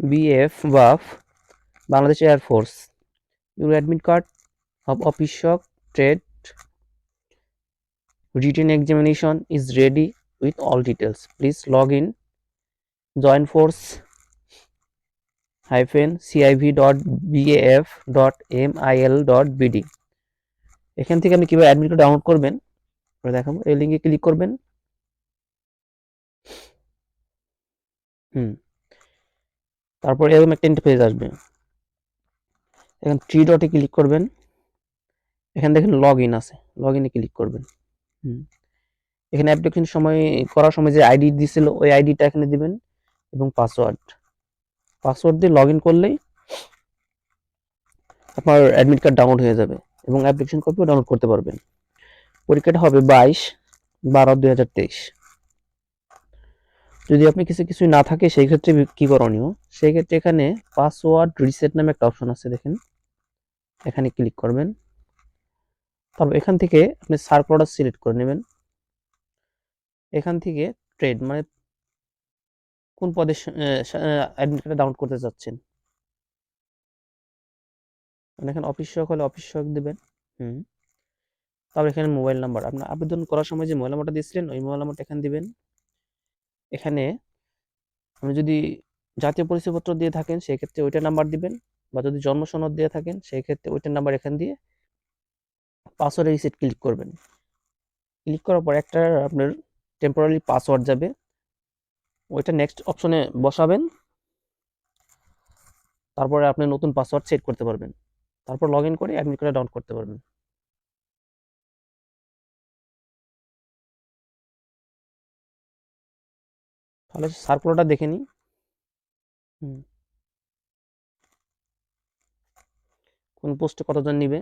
BF ওয়াফ Bangladesh air force your admit card of office trade written examination is ready with all details please log in joint force hyphen CIV dot BF dot M I L dot BD এখান থেকে আপনি কীভাবে admit card download করবেন? দেখাবো, এই লিঙ্কে click করবেন। হুম। তারপর এরকম একটা ইন্টারফেস আসবে। এখন থ্রি ডটে ক্লিক করবেন। এখানে দেখেন লগ ইন আছে। লগ ইনে ক্লিক করবেন। হুম। এখানে অ্যাপ্লিকেশন সময়, করার সময় যে আইডি দিছিল, ওই আইডিটা এখানে দিবেন এবং পাসওয়ার্ড পাসওয়ার্ড দিয়ে লগ ইন করলেই আপনার অ্যাডমিট কার্ড ডাউনলোড হয়ে যাবে এবং অ্যাপ্লিকেশন কপিও ডাউনলোড করতে পারবেন। পরীক্ষাটা হবে বাইশ বারো দুই হাজার তেইশ। যদি আপনি কিছু কিছু না থাকে, সেই ক্ষেত্রে কি করণীয়? সেই ক্ষেত্রে এখানে পাসওয়ার্ড রিসেট নামে একটা অপশন আছে, দেখেন। এখানে ক্লিক করবেন। তারপর এখান থেকে আপনি সার্কুলার সিলেক্ট করে নেবেন। এখান থেকে ট্রেড মানে কোন পদে অ্যাডমিট কার্ড ডাউনলোড করতে চাচ্ছেন মানে এখানে অফিস সহক হলে অফিস সহক দেবেন। হুম। তারপর এখানে মোবাইল নাম্বার আপনার আবেদন করার সময় যে মোবাইল নাম্বারটা দিয়েছিলেন, ওই মোবাইল নাম্বারটা এখানে দিবেন। এখানে আপনি যদি জাতীয় পরিচয়পত্র দিয়ে থাকেন সেই ক্ষেত্রে ওইটা নাম্বার দিবেন বা যদি জন্ম সনদ দিয়ে থাকেন সেই ক্ষেত্রে ওইটার নাম্বার এখান দিয়ে পাসওয়ার্ড রিসেট ক্লিক করবেন। ক্লিক করার পর একটা আপনার টেম্পোরারি পাসওয়ার্ড যাবে। ওইটা নেক্সট অপশনে বসাবেন। তারপরে আপনি নতুন পাসওয়ার্ড সেট করতে পারবেন। তারপর লগ ইন করে অ্যাডমিট কার্ড ডাউনলোড করতে পারবেন। তাহলে সার্কুলারটা দেখে নিই। কোন পোস্টে কতজন নিবে?